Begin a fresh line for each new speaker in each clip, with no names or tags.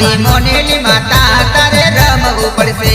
મારી મોનેલી માતા તારે રમવું પડશે.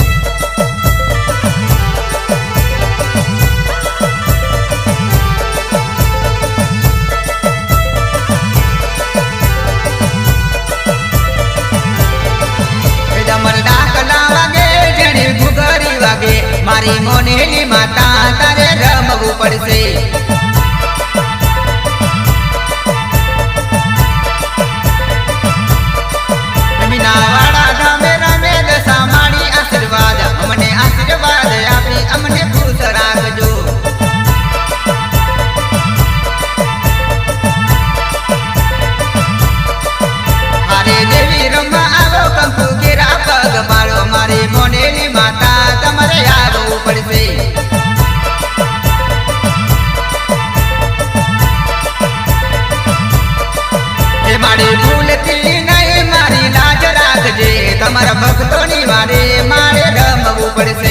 એ ભૂલથી નહીં મારી લાજ રાખજે તમારા ભક્તોની વારે મારે રમવું પડશે.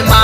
ન જોવે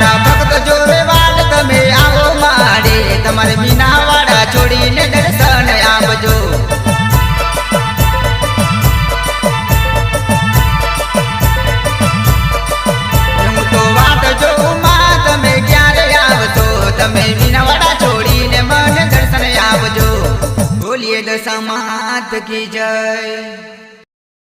તારા ભક્ત જોવે વાટ તમે આવો માડે. તમારે મીનાવાડા છોડીને દર્શન આપજો. હું તમે ક્યારે છોડીને મને દર્શન આપજો. બોલીએ દશા કી જય.